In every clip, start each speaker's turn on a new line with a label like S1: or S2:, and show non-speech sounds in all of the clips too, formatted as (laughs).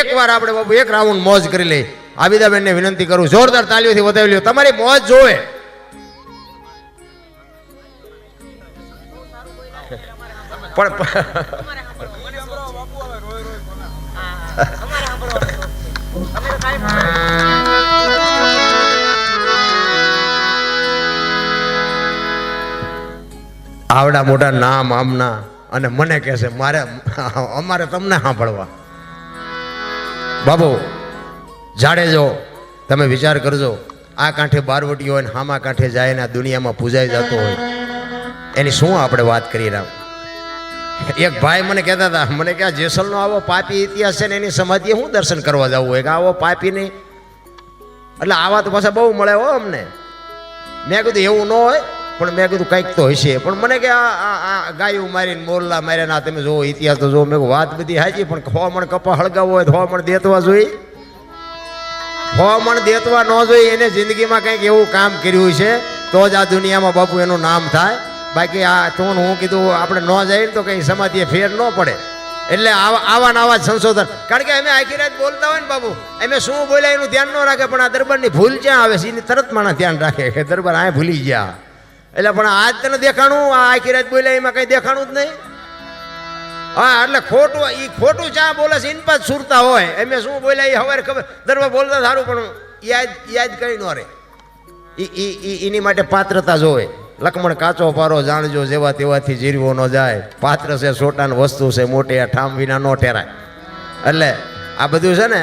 S1: એકવાર આપણે બાબુ એક રાઉન્ડ મોજ કરી લઈ આબિદાબેનને વિનંતી કરું, જોરદાર તાલીઓથી વધાવી લ્યો. તમારી મોજ જોવે. પણ આવડા મોટા નામ આમના અને મને કહેશે મારે અમારે તમને સાંભળવા. બાબુ, જાડેજો, તમે વિચાર કરજો, આ કાંઠે બારવટીઓ હોય ને હામા કાંઠે જાય ને આ દુનિયામાં પૂજાઈ જતો હોય. એની શું આપણે વાત કરી રહ્યા? એક ભાઈ મને કહેતા હતા, મને કે આ જેસલનો આવો પાપી ઇતિહાસ છે ને એની સમાધિએ હું દર્શન કરવા જવું હોય? કે આવો પાપી નહીં? એટલે આવા તો પાછા બહુ મળે હો અમને. મેં કીધું, એવું ન હોય. પણ મેં કીધું કંઈક તો હશે. પણ મને કે આ આ- ગાયું મારીને મોરલા માર્યા ના તમે જોવો ઇતિહાસ તો જોવો મેં વાત બધી હાચી પણ ખોમણ કપા હળગાવો હોય ખોમણ દેતવા જોઈએ. ખોમણ દેતવા ન જોઈએ, એને જિંદગીમાં કંઈક એવું કામ કર્યું છે, તો જ આ દુનિયામાં બાપુ એનું નામ થાય. બાકી આ તો હું કીધું, આપણે ન જઈએ તો કંઈ સમાધિએ ફેર ન પડે. એટલે આવા આવા જ સંશોધન. કારણ કે અમે આખી રાત બોલતા હોય ને બાબુ અમે શું બોલ્યા એનું ધ્યાન ન રાખે, પણ આ દરબારની ભૂલ ક્યાં આવે છે? એની તરત માણસ ધ્યાન રાખે કે દરબાર આ ભૂલી ગયા. એટલે પણ આજ તને દેખાણું? આ આખી રાત બોલ્યા, એમાં કંઈ દેખાણું જ નહીં. હા, એટલે ખોટું એ ખોટું ચા બોલે છે ઇન પાછ સુરતા હોય. એમે શું બોલ્યા એ હવે ખબર, દરવા બોલતા સારું, પણ યાદ યાદ કરી ન રહે. એની માટે પાત્રતા જોવે. લખમણ કાચો પારો જાણજો, જેવા તેવાથી જીરવો ન જાય. પાત્ર છે, સોટાન વસ્તુ છે, મોટી ઠામ વિના ન ઠેરાય. એટલે આ બધું છે ને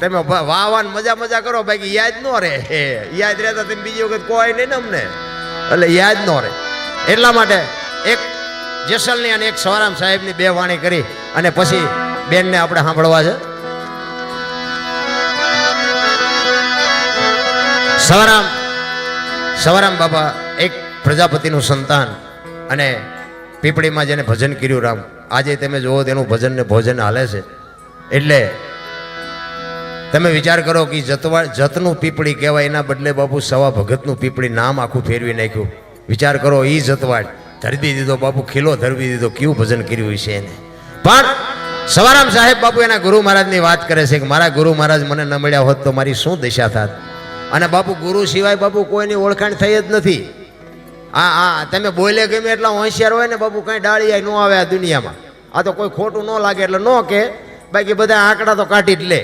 S1: તમે વાહ વાહ મજા મજા કરો, બાકી યાદ ન રહે. યાદ રહેતા તમે બીજી વખત કોઈ નહીં ને અમને. એટલે યાદ ન રહે. એટલા માટે એક જેસલની અને એક સવારામ સાહેબની બે વાણી કરી અને પછી બેનને આપણે સાંભળવા છે. સવારામ સવારામ બાબા એક પ્રજાપતિનું સંતાન અને પીપળીમાં જેને ભજન કર્યું રામ. આજે તમે જુઓ તેનું ભજન ને ભોજન હાલે છે. એટલે તમે વિચાર કરો કે જતવા જતનું પીપળી કહેવાય, એના બદલે બાપુ સવા ભગતનું પીપળી નામ આખું ફેરવી નાખ્યું. વિચાર કરો એ જતવાડ. ધરવી દીધો બાપુ, ખીલો ધરબી દીધો કેવું ભજન કર્યું છે એને? પણ સવારામ સાહેબ બાપુ એના ગુરુ મહારાજની વાત કરે છે કે મારા ગુરુ મહારાજ મને ન મળ્યા હોત તો મારી શું દિશા થાત? અને બાપુ ગુરુ સિવાય બાપુ કોઈની ઓળખાણ થઈ જ નથી. હા હા તમે બોલે ગમે એટલા હોશિયાર હોય ને બાપુ કાંઈ ડાળીયા ન આવે આ દુનિયામાં. આ તો કોઈ ખોટું ન લાગે એટલે ન કે, બાકી બધા આંકડા તો કાઢી જ લે.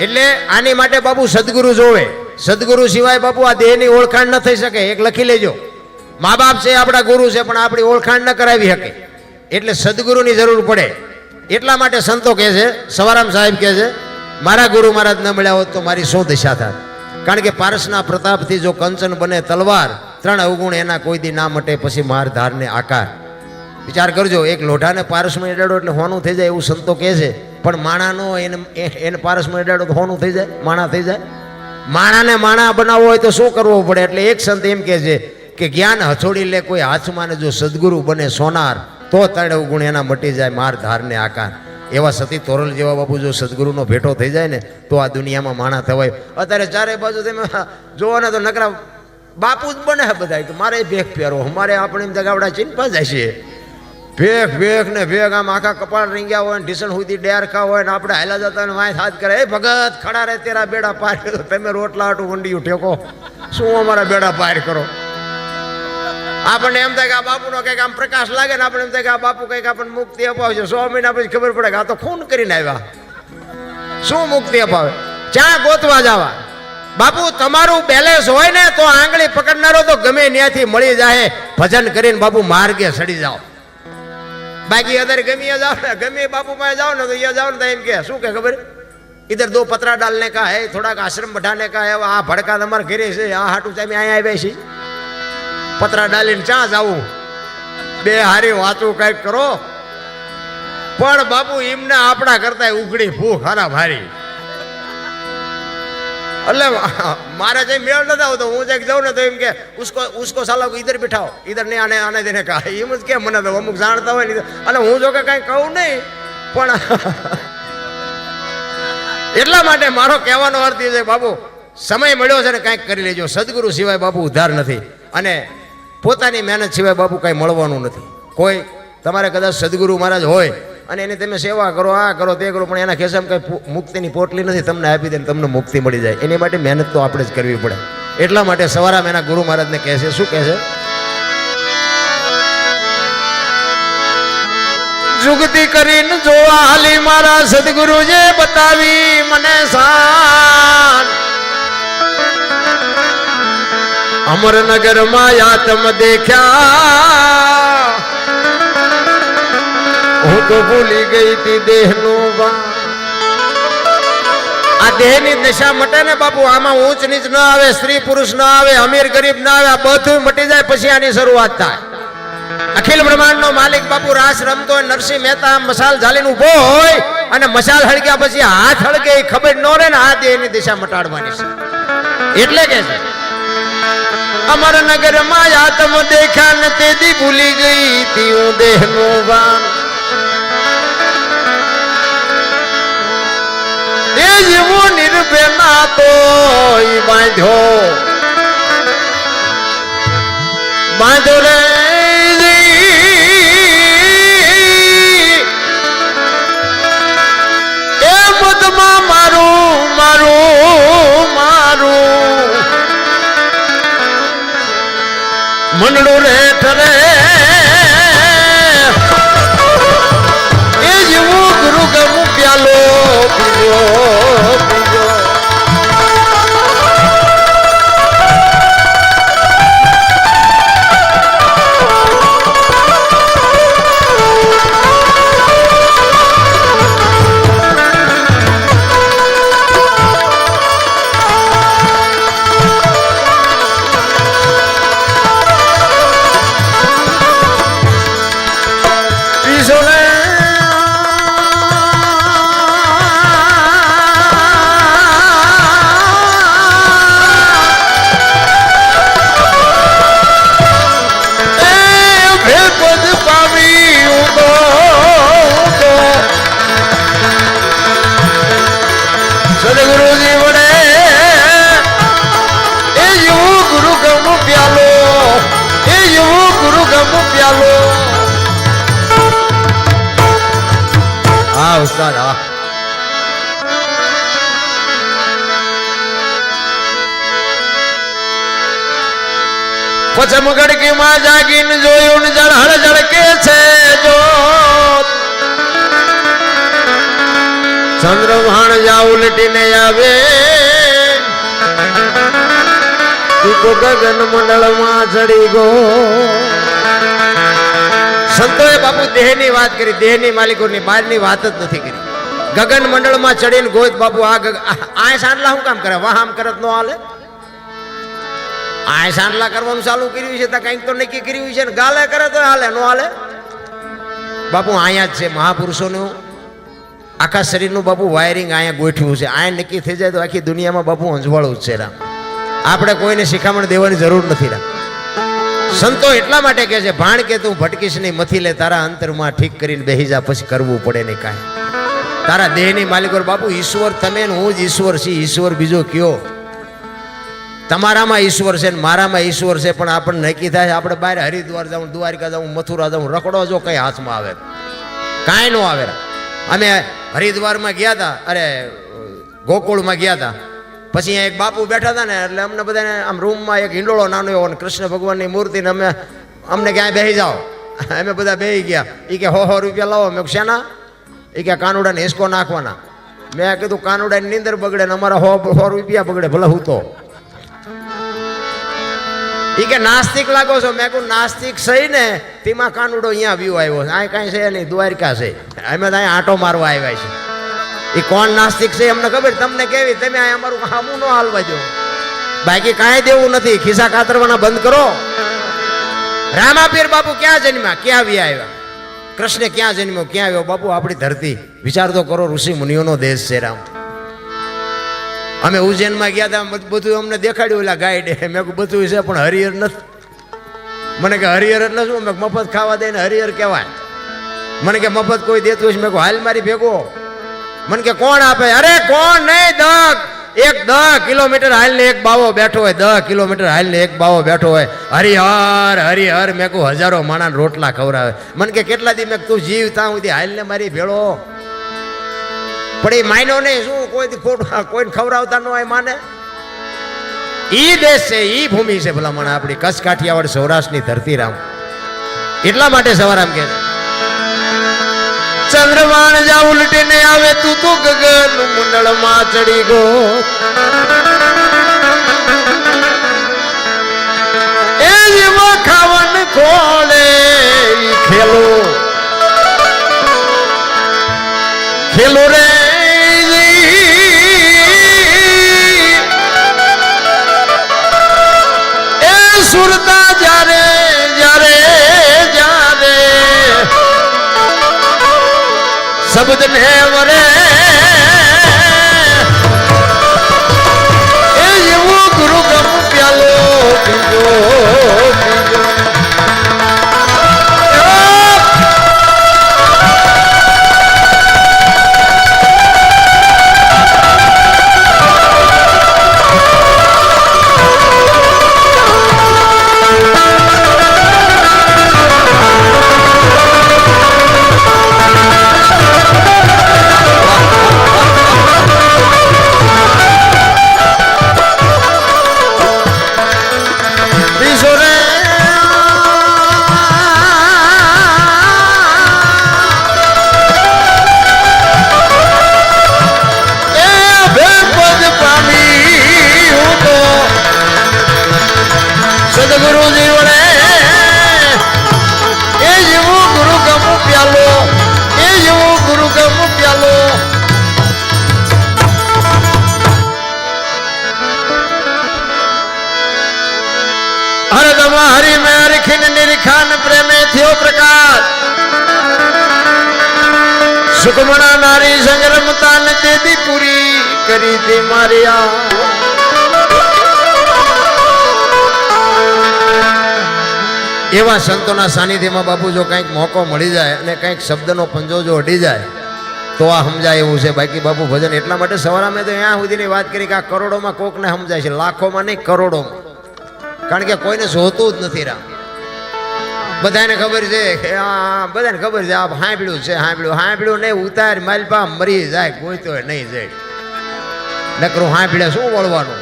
S1: એટલે આની માટે બાપુ સદગુરુ જોવે. સદગુરુ સિવાય બાપુ આ દેહની ઓળખાણ ન થઈ શકે, એક લખી લેજો. મા બાપ છે, આપણા ગુરુ છે, પણ આપણી ઓળખાણ ન કરાવી શકે. એટલે સદગુરુની જરૂર પડે. એટલા માટે સંતો કહે છે, સવારામ સાહેબ કહે છે, મારા ગુરુ મહારાજ ન મળ્યા હોત તો મારી શું દિશા થાત? કારણ કે પારસના પ્રતાપથી જો કંચન બને તલવાર, ત્રણ અવગુણ એના કોઈ દી ના મટે, પછી માર ધારને આકાર. વિચાર કરજો, એક લોઢાને પારસમાં એડાડો એટલે હોનું થઈ જાય એવું સંતો કહે છે. પણ માણાનો એને એને પારસમાં એડાડો તો હોનું થઈ જાય? માણા થઈ જાય? માણાને માણા બનાવવો હોય તો શું કરવું પડે? એટલે એક સંત એમ કહે છે કે જ્ઞાન હથોડી લે, કોઈ હાથમાં જો સદગુરુ બને સોનાર, તો ત્રણ ગુણ એના મટી જાય માર ધારને આકાર. એવા સતી તોરલ જેવા બાપુ જો સદગુરુનો ભેટો થઈ જાય ને, તો આ દુનિયામાં માણા થવાય. અત્યારે ચારે બાજુ તમે (laughs) જોવો ને તો નકરા બાપુ જ બને બધા કે મારે ભેખ પહેરો અમારે આપણે એમ જગાવડા ચિંતા જાય છે ભેખ ભેખ ને ભેગ આમ આખા કપાળ રીંગ્યા હોય ને ઢીસણ સુધી ડેરખા હોય ને આપણે હાલા જતા ને વાંય હાથ કરે. એ ભગત, ખડા રે તેરા બેડા પાર. કરો તમે રોટલા હાટું વંડિયું ઠેકો. શું અમારા બેડા પાર કરો? આપણને એમ થાય કે આ બાપુનો કંઈક આમ પ્રકાશ લાગે ને આપણે એમ થાય કે આ બાપુ કંઈક આપણને મુક્તિ અપાવશે. સો મહિના પછી ખબર પડે કે આ તો ખૂન કરીને આવ્યા. શું મુક્તિ અપાવે? જ્યાં ગોતવા જવા? બાપુ, તમારું બેલેન્સ હોય ને તો આંગળી પકડનારો તો ગમે ત્યાંથી મળી જાય. ભજન કરીને બાપુ માર્ગે સડી જાઓ. બાકી અદર ગમીએ જાઓ ને, ગમે બાપુ પાસે જાઓ ને તો અહીંયા જાઓ ને તો એમ કે, શું કે ખબર? ઇધર દો પતરા ડાલને કા હે, થોડાક આશ્રમ બઢાને કા હે આ ભડકા તમારા ઘેરે છે, આ હાટું ચામી અહીંયા આવ્યા છે પતરા ડાલીને ચા જાવું. બે હારી વાતું કંઈક કરો. પણ બાપુ, એમને આપણા કરતા ઉઘડી ભૂખ હારા ભારી. એટલે મારે જે મેળ નથી આવતો, હું જે જાઉં ને તો એમ કે, ઉસકો ઉસકો સાલા ઈધર ઇધર ઈધર નહીં આને આને દેને કા એમ જ કે મને તો, અમુક જાણતા હોય ને અને હું જો કે કાંઈ કહું નહીં, પણ (laughs) એટલા માટે મારો કહેવાનો અર્થ એ છે, બાબુ, સમય મળ્યો છે ને કાંઈક કરી લેજો. સદગુરુ સિવાય બાપુ ઉધાર નથી. અને પોતાની મહેનત સિવાય બાપુ કાંઈ મળવાનું નથી. કોઈ, તમારે કદાચ સદગુરુ મહારાજ હોય અને એની તમે સેવા કરો, આ કરો, તે કરો, પણ એના ખેસામાં કંઈ મુક્તિની પોટલી નથી, તમને આપી દે તમને મુક્તિ મળી જાય. એની માટે મહેનત તો આપણે જ કરવી પડે. એટલા માટે સવારામ એના ગુરુ મહારાજને કહે શું કહે જુગતી કરીને જોવા હાલી મારા સદગુરુજે બતાવી મને સાન. અમરનગરમાં યાતમ દેખ્યા હું તો ભૂલી ગઈ તી ભાન. આ દેહની દશા મટે ને બાપુ, આમાં ઊંચ નીચ ન આવે, સ્ત્રી પુરુષ ન આવે, અમીર ગરીબ ન આવે, આ બધું મટી જાય પછી આની શરૂઆત થાય. અખિલ બ્રહ્માંડ નો માલિક બાપુ રાસ રમતો હોય નરસિંહ મહેતા, મસાલ ઝાલીને ઊભો હોય અને મસાલ હળગ્યા પછી હાથ હળગે એ ખબર ન રહે ને આ દેહની દિશા મટાડવાની છે. એટલે કે છે અમર નગરમાં આતમ દેખ્યા ને તેદી ભૂલી ગઈ તી હું દેહ નો ભાન જીવો નિર્ભય ના તો બાંધ્યો. બાંધો રે એ મદમાં મારું મારું મારું. મનડું રે ઠરે એ હા પછમ ગડકીમાં જાગીને જોયું જળહળ જળકે છે જો. ચંદ્રભાણ જા ઉલટીને આવે. ગગન મંડળમાં ચડી ગો સંતોએ બાપુ દેહની વાત કરી, દેહની માલિકોની બહારની વાત જ નથી કરી. ગગન મંડળમાં ચડીને ગોત બાપુ, આ આ સાંડલા શું કામ કરે? વાહ, આમ કરત નો હાલે? આ સાંડલા કરવાનું ચાલુ કર્યું છે, તો કંઈક તો નક્કી કર્યું છે ને ગાલે કરે તો હાલે, નો હાલે? બાપુ અહીંયા જ છે, મહાપુરુષોનું આખા શરીરનું બાપુ વાયરિંગ અહીંયા ગોઠવ્યું છે. અહીંયા નક્કી થઈ જાય તો આખી દુનિયામાં બાપુ અંજવાળું જ છે રામ. આપણે કોઈને શિખામણ દેવાની જરૂર નથી રામ. સંતો એટલા માટે કહે છે, ભાણ કે તું ભટકીશ નહીં, મથી લે, તારા અંતરમાં ઠીક કરીને બેહી જા, પછી કરવું પડે નહીં કાંઈ. તારા દેહની માલિકો બાપુ, ઈશ્વર તમે ને હું જ ઈશ્વર છી ઈશ્વર બીજો કયો? તમારામાં ઈશ્વર છે ને મારામાં ઈશ્વર છે, પણ આપણને નક્કી થાય આપણે બહાર હરિદ્વાર જાઉં, દ્વારિકા જાઉં, મથુરા જાઉં, રખડો જો કઈ હાથમાં આવે કાંઈ ન આવે. અમે હરિદ્વારમાં ગયા હતા, અરે ગોકુળમાં ગયા હતા. પછી એક બાપુ બેઠા હતા ને, એટલે અમને બધાને આમ રૂમમાં એક હિંડોળો નાનો એવો કૃષ્ણ ભગવાનની મૂર્તિને અમે અમને ક્યાંય બેસી જાઓ. (laughs) અમે બધા બેહી ગયા. એ કે, હો હો, રૂપિયા લાવો. મેં શેના? એ કે, કાનુડાને હિસકો નાખવાના. મેં કીધું, કાનુડાની નીંદર બગડે ને અમારા હો હો રૂપિયા બગડે, ભલે હું તો. ઈ કે, નાસ્તિક લાગો છો. મેં કહું નાસ્તિક સહી ને, તેમાં કાનુડો અહીંયા વ્યૂ આવ્યો છે. આ કાંઈ છે નહીં, દ્વારકા છે. અમે તો અહીંયા આંટો મારવા આવ્યા છે એ કોણ નાસ્તિક છે એમને ખબર? તમને કેવી? તમે આ અમારું હામું ન હાલવા દો. બાકી કાંઈ દેવું નથી. ખિસ્સા કાતરવાના બંધ કરો. રામાપીર બાપુ ક્યાં જન્મ્યા? ક્યાં વ્યા આવ્યા? કૃષ્ણ ક્યાં જન્મ્યો? ક્યાં આવ્યો? બાપુ, આપણી ધરતી. વિચાર તો કરો, ઋષિ મુનિઓનો દેશ છે રામ. અમે ઉજ્જૈનમાં ગયા હતા બધું- અમને દેખાડ્યું ઓલા ગાઈડે મેં કીધું, બધું છે, પણ હરિહર નથી. મને કે, હરિહર એટલે શું? મેં મફત ખાવા દે ને હરિહર કહેવાય. મને કે, મફત કોઈ દેતું હશે? મેં કહું હાલ મારી ભેગો. મને કે, કોણ આપે? અરે, કોણ નહીં, દગ. એક દસ કિલોમીટર હાલને એક બાવો બેઠો હોય દસ કિલોમીટર હાલને એક બાવો બેઠો હોય. હરિહર હરિહર, મેં કહું, હજારો માણા રોટલા ખવડાવે. મને કે, કેટલા દી મેં તું જીવ ત્યાં સુધી હાલને મારી ભેળો. પણ એ માયનો નહીં, શું કોઈ ખોટું કોઈને ખવડાવતા ન હોય માને? ઈ દેશ છે, ઈ ભૂમિ છે ભલામણ આપણી. કચ્છ કાઠિયાવાડ સૌરાષ્ટ્રની ધરતી રામ એટલા માટે સવારામ કે છે. ચંદ્રમાન જા ઉલટીને આવે તું તો ગગન મુંડળમાં ચડી ગો એ જીવો ખાવન ખોળે ખેલો. ખેલો રે એ સુરતા શબ્દ ને વરે સુકમણા નારી સંગ્રમતા ને તેથી પૂરી કરી તે મારી આ. એવા સંતોના સાનિધ્યમાં બાપુ જો કંઈક મોકો મળી જાય અને કંઈક શબ્દનો પંજો જો અડી જાય, તો આ સમજાય એવું છે. બાકી બાપુ ભજન એટલા માટે સવારે અમે તો અહીંયા સુધીની વાત કરી કે આ કરોડોમાં કોકને સમજાય છે. લાખોમાં નહીં, કરોડોમાં. કારણ કે કોઈને જોતું જ નથી રામ. બધાને ખબર છે બધાને ખબર છે, આ હાંભળ્યું છે હાંભળ્યું હાંભળ્યું નહીં, ઉતાર માલપા મરી જાય કોઈ તો નહીં જાય. નકરું હાંભળે શું વળવાનું?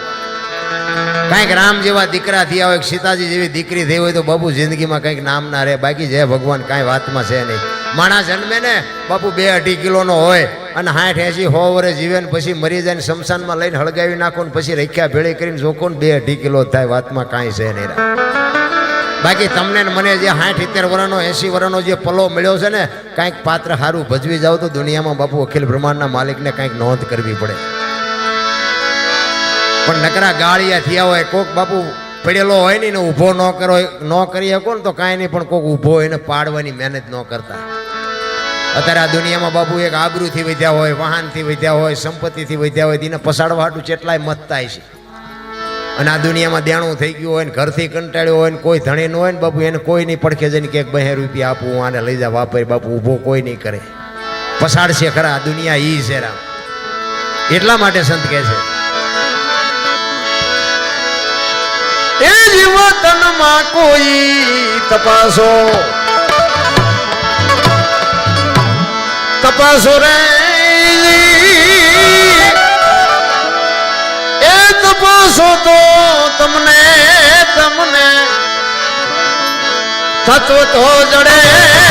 S1: કાંઈક રામ જેવા દીકરા થયા હોય સીતાજી જેવી દીકરી થઈ હોય, તો બાપુ જિંદગીમાં કંઈક નામ ના રહે. બાકી જય ભગવાન કાંઈ વાતમાં છે નહીં. માણસ જન્મે ને, બાપુ બે અઢી કિલોનો હોય અને હાઠ એસી હો વરે જીવે ને પછી મરી જાય ને શમશાનમાં લઈને હળગાવી નાખો ને પછી રખ્યા ભેળી કરીને જોખો ને બે અઢી કિલો થાય, વાતમાં કાંઈ છે નહીં. બાકી તમને મને જે સાઠ, સિત્તેર વર્ષનો એસી વર્ષનો જે પલો મળ્યો છે ને, કાંઈક પાત્ર સારું ભજવી જાવ તો દુનિયામાં બાપુ અખિલ બ્રહ્માંડના માલિકને કાંઈક નોંધ કરવી પડે. પણ નકરા ગાળિયા થયા હોય, કોક બાપુ પડેલો હોય ને ઊભો ન કરો, ન કરી શકો ને તો કાંઈ નહીં, પણ કોક ઊભો હોય એને પાડવાની મહેનત ન કરતા. અત્યારે આ દુનિયામાં બાપુ એક આબરૂથી વધ્યા હોય, વાહનથી વધ્યા હોય, સંપત્તિથી વધ્યા હોય તેને પસાડવા હાટું ચેટલાય થાય છે. અને આ દુનિયામાં દેણું થઈ ગયું હોય ને ઘરથી કંટાળ્યો હોય ને કોઈ ધણી ન હોય ને બાપુ, એને કોઈ નહીં પડખે જઈને કે બે રૂપિયા આપું આને લઈ જા વાપરી, બાપુ, ઊભો કોઈ નહીં કરે. પસાડશે ખરા દુનિયા ઈ છે રામ. એટલા માટે સંત કહે છે. એ જીવતનમાં કોઈ તપાસો. તપાસો રે. તો તમને તમને તત્વ તો જડે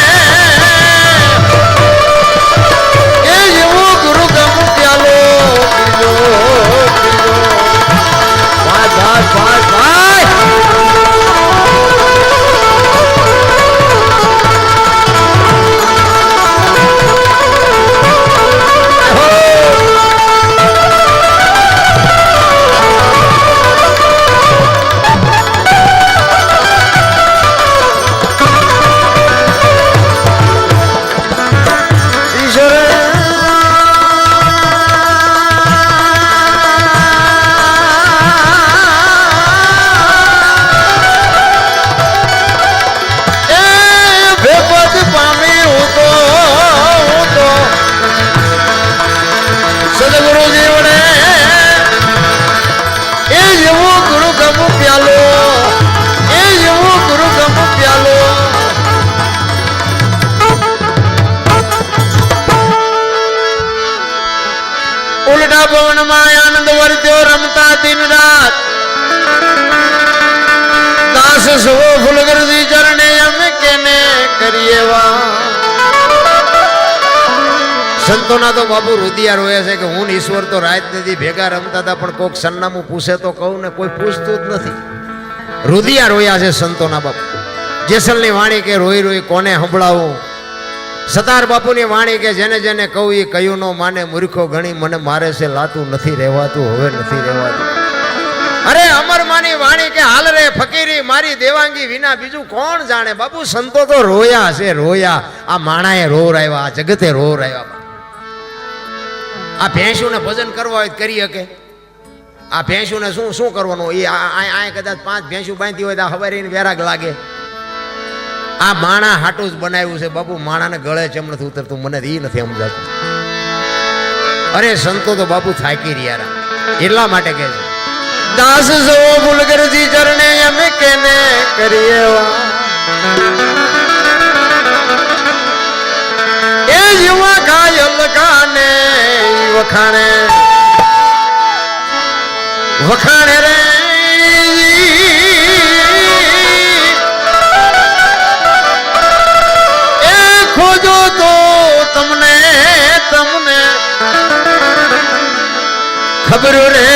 S1: દાસ ફૂલગરજી ચરણે અમે કેને કરીએ સંતોના તો બાપુ રુદિયા રોયા છે કે હું ઈશ્વર તો રાત નથી ભેગા રમતા હતા, પણ કોઈક સન્નામું પૂછે તો કહું ને કોઈ પૂછતું જ નથી. રુદિયા રોયા છે સંતોના બાપુ. જેસલની વાણી કે રોઈ રોઈ કોને સંભળાવું? સતાર બાપુની વાણી કે જેને જેને કહું એ કયું નો માને, મૂર્ખો ગણી મને મારે છે, લાતું નથી રહેવાતું, હવે નથી રહેવાતું. અરે માની વાણી કે હાલ રે ફકીરી, મારી દેવાંગી વિના બીજું કોણ જાણે? બાપુ, સંતો તો રોયા છે, રોયા. આ માણાએ રોર આવ્યા, આ જગતે રોર આવ્યા. આ ભેંસુને ભજન કરવા હોય કરી શકે. આ ભેંસુને શું શું કરવાનું? એ આ કદાચ પાંચ ભેંસું બાંધી હોય તો આ હવારીને વેરાગ લાગે. આ માણા હાટું જ બનાવ્યું છે. બાપુ, માણાને ગળે ચમ નથી ઉતરતું. મને એ નથી સમજાતું. અરે, સંતો તો બાપુ થાકી રહ્યા એટલા માટે કહે છે. દાસ જવો ફૂલગરજી ચરણે અમે કેને કરીએ એ યુવા કાયલ ખાને વખાણે. વખાણે રે એ ખોજો તો તમને તમને. ખબર રે